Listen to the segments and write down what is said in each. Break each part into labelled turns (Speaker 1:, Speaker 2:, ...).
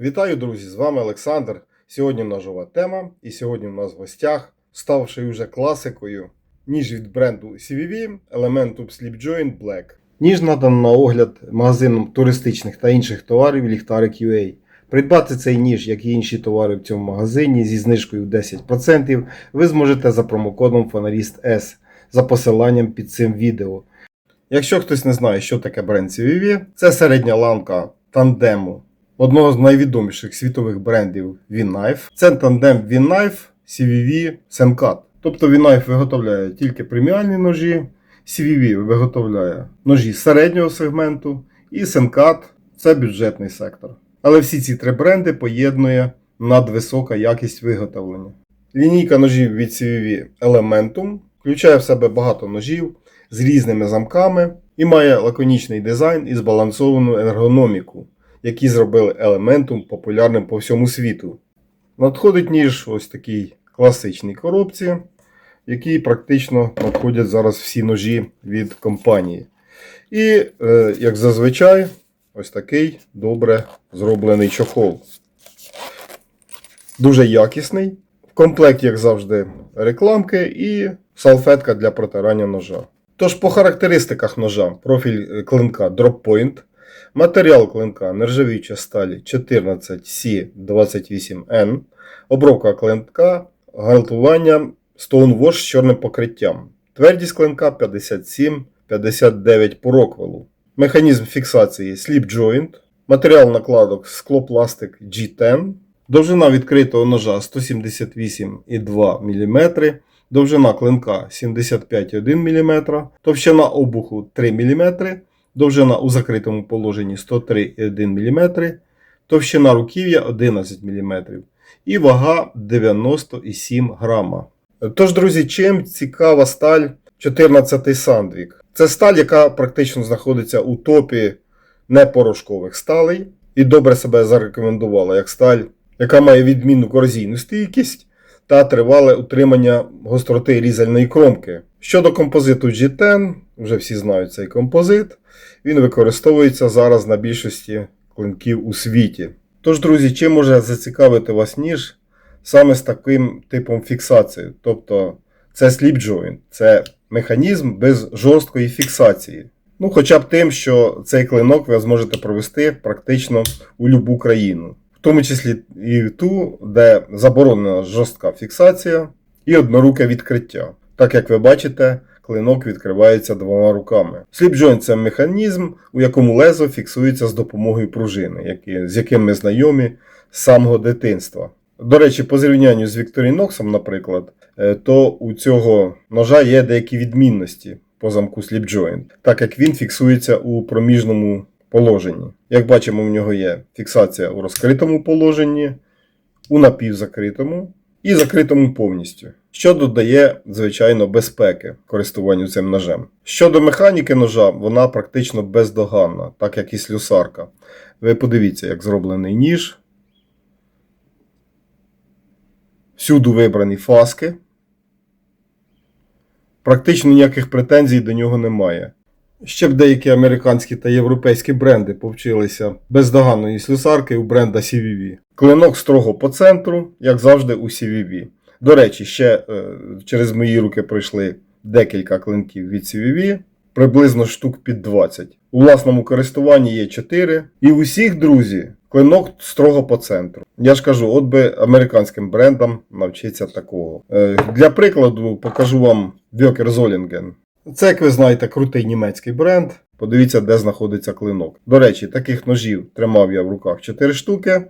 Speaker 1: Вітаю, друзі! З вами Олександр. Сьогодні ножова тема, і сьогодні у нас в гостях, ставши вже класикою, ніж від бренду CVV Sleep Joint Black. Ніж надан на огляд магазином туристичних та інших товарів Ліхтарик UA. Придбати цей ніж, як і інші товари в цьому магазині зі знижкою 10% ви зможете за промокодом Фонаріст S за посиланням під цим відео. Якщо хтось не знає, що таке бренд CVV, це середня ланка тандему одного з найвідоміших світових брендів V-Knife. Це тандем V-Knife CVV Senkat. Тобто V-Knife виготовляє тільки преміальні ножі, CVV виготовляє ножі середнього сегменту, і Senkat – це бюджетний сектор. Але всі ці три бренди поєднує надвисока якість виготовлення. Лінійка ножів від CVV Elementum включає в себе багато ножів з різними замками і має лаконічний дизайн і збалансовану ергономіку, які зробили Elementum популярним по всьому світу. Надходить ніж ось такій класичній коробці, в якій практично надходять зараз всі ножі від компанії. І, е, як зазвичай, ось такий добре зроблений чохол. Дуже якісний. В комплекті, як завжди, рекламки і салфетка для протирання ножа. Тож по характеристиках ножа профіль е, клинка Drop Point, матеріал клинка нержавіюча сталі 14C28N, обробка клинка, галтування Stonewash з чорним покриттям, твердість клинка 57-59 по роквелу, механізм фіксації Slip Joint, матеріал накладок склопластик G10, довжина відкритого ножа 178,2 мм, довжина клинка 75,1 мм, товщина обуху 3 мм, довжина у закритому положенні 103,1 мм, товщина руків'я 11 мм і вага 97 грама. Тож, друзі, чим цікава сталь 14 Сандвік? Це сталь, яка практично знаходиться у топі непорошкових сталей і добре себе зарекомендувала як сталь, яка має відмінну корозійну стійкість та тривале утримання гостроти різальної кромки. Щодо композиту G10, вже всі знають цей композит, він використовується зараз на більшості клинків у світі. Тож, друзі, чим може зацікавити вас ніж саме з таким типом фіксації? Тобто це slip joint, це механізм без жорсткої фіксації. Ну, хоча б тим, що цей клинок ви зможете провести практично у будь-яку країну, тому числі і ту, де заборонена жорстка фіксація і одноруке відкриття. Так як ви бачите, клинок відкривається двома руками. Сліпджойнт це механізм, у якому лезо фіксується з допомогою пружини, з яким ми знайомі з самого дитинства. До речі, по зрівнянню з Victorinox, наприклад, е, то у цього ножа є деякі відмінності по замку Slipjoint, так як він фіксується у проміжному положенні. Як бачимо, в нього є фіксація у розкритому положенні, у напівзакритому і закритому повністю, що додає, звичайно, безпеки користуванню цим ножем. Щодо механіки ножа, вона практично бездоганна, так як і слюсарка. Ви подивіться, як зроблений ніж. Всюду вибрані фаски. Практично ніяких претензій до нього немає. Ще б деякі американські та європейські бренди повчилися бездоганної слюсарки у бренда CVV. Клинок строго по центру, як завжди, у CVV. До речі, ще е, через мої руки пройшли декілька клинків від CVV, приблизно штук під 20. У власному користуванні є 4. І усіх, друзі, клинок строго по центру. Я ж кажу, от би американським брендам навчитися такого. Е, для прикладу покажу вам Вьокер Золінген. Це, як ви знаєте, крутий німецький бренд. Подивіться, де знаходиться клинок. До речі, таких ножів тримав я в руках 4 штуки,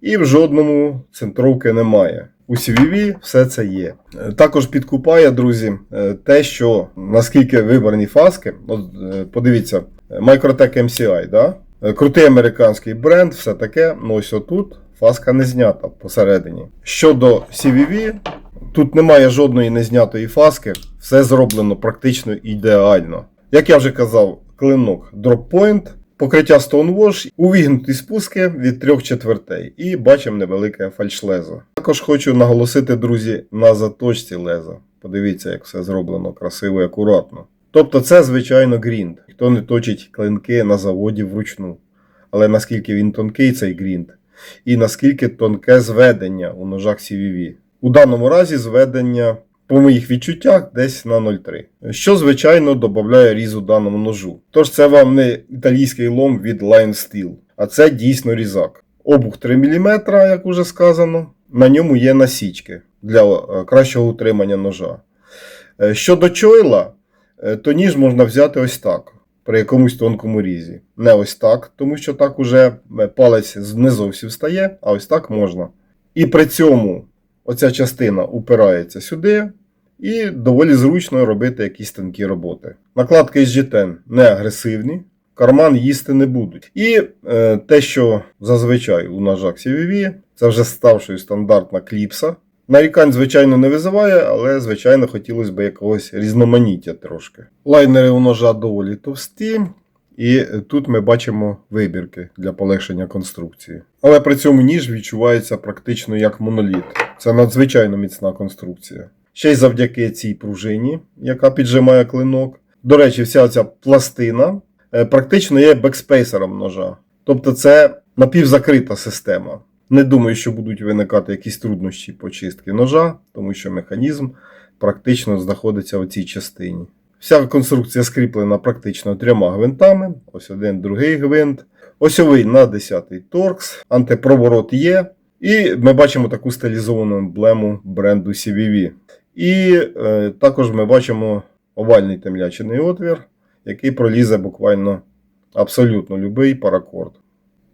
Speaker 1: і в жодному центровки немає. У CVV все це є. Е, Також підкупає, друзі, е, те, що наскільки вибрані фаски. От, е, подивіться, Microtech MCI, да? Крутий американський бренд, все таке. Ну ось отут фаска не знята посередині. Щодо CVV, тут немає жодної незнятої фаски, все зроблено практично ідеально. Як я вже казав, клинок Point, покриття Stonewash, увігнуті спуски від 3 четвертей і бачимо невелике фальшлезо. Також хочу наголосити, друзі, на заточці леза. Подивіться, як все зроблено красиво і акуратно. Тобто це, звичайно, грінд. Хто не точить клинки на заводі вручну. Але наскільки він тонкий, цей грінд, і наскільки тонке зведення у ножах CVV. У даному разі зведення, по моїх відчуттях, десь на 0,3. Що, звичайно, додає різу даному ножу. Тож це вам не італійський лом від Lion Steel, а це дійсно різак. Обух 3 мм, як уже сказано. На ньому є насічки для е, кращого утримання ножа. Е, Щодо чойла, е, то ніж можна взяти ось так, при якомусь тонкому різі. Не ось так, тому що так уже палець не зовсім встає, а ось так можна. І при цьому оця частина упирається сюди, і доволі зручно робити якісь тонкі роботи. Накладки з GTN не агресивні, карман їсти не будуть. І е, те, що зазвичай у ножах CVV, це вже ставшою стандартна кліпса. Нарікань, звичайно, не визиває, але, звичайно, хотілося б якогось різноманіття трошки. Лайнери у ножа доволі товсті, і тут ми бачимо вибірки для полегшення конструкції. Але при цьому ніж відчувається практично як моноліт. Це надзвичайно міцна конструкція. Ще й завдяки цій пружині, яка піджимає клинок. До речі, вся ця пластина е, практично є бекспейсером ножа. Тобто це напівзакрита система. Не думаю, що будуть виникати якісь труднощі по чистки ножа, тому що механізм практично знаходиться в цій частині. Вся конструкція скріплена практично трьома гвинтами. Ось один другий гвинт. Осьовий на 10-й торкс, антипроворот є. І ми бачимо таку стилізовану емблему бренду CVV. І е, також ми бачимо овальний темлячений отвір, який пролізе буквально абсолютно любий паракорд.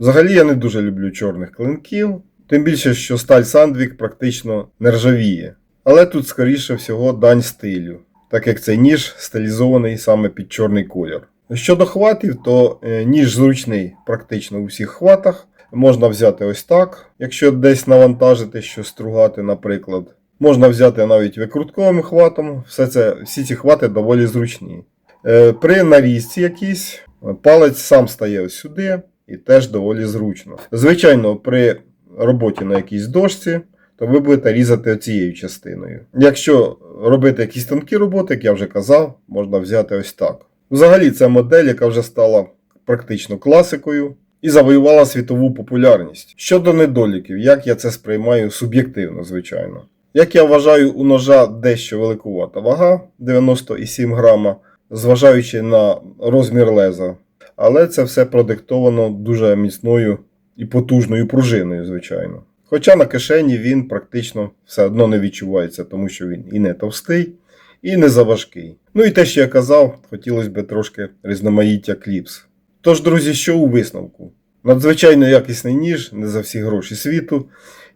Speaker 1: Взагалі я не дуже люблю чорних клинків, тим більше, що сталь Сандвік практично не ржавіє. Але тут, скоріше всього, дань стилю, так як цей ніж стилізований саме під чорний колір. Щодо хватів, то е, ніж зручний практично у всіх хватах. Можна взяти ось так, якщо десь навантажити, що стругати, наприклад. Можна взяти навіть викрутковим хватом. Все це, всі ці хвати доволі зручні. Е, При нарізці якійсь палець сам стає ось сюди і теж доволі зручно. Звичайно, при роботі на якійсь дошці, то ви будете різати цією частиною. Якщо робити якісь тонкі роботи, як я вже казав, можна взяти ось так. Взагалі, це модель, яка вже стала практично класикою і завоювала світову популярність. Щодо недоліків, як я це сприймаю суб'єктивно, звичайно. Як я вважаю, у ножа дещо великувата вага 97 грама, зважаючи на розмір леза. Але це все продиктовано дуже міцною і потужною пружиною, звичайно. Хоча на кишені він практично все одно не відчувається, тому що він і не товстий, і не заважкий. Ну і те, що я казав, хотілося б трошки різноманіття кліпс. Тож, друзі, що у висновку? Надзвичайно якісний ніж, не за всі гроші світу,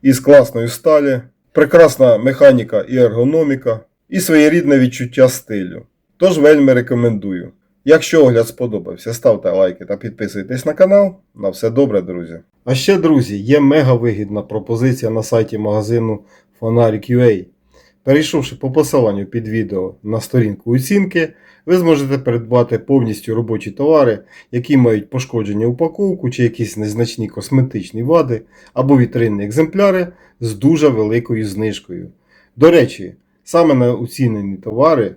Speaker 1: із класної сталі, прекрасна механіка і ергономіка, і своєрідне відчуття стилю. Тож вельми рекомендую. Якщо огляд сподобався, ставте лайки та підписуйтесь на канал. На все добре, друзі. А ще, друзі, є мега вигідна пропозиція на сайті магазину Фонарик.ua. Перейшовши по посиланню під відео на сторінку оцінки, ви зможете придбати повністю робочі товари, які мають пошкодження упаковку чи якісь незначні косметичні вади або вітринні екземпляри з дуже великою знижкою. До речі, саме на оцінені товари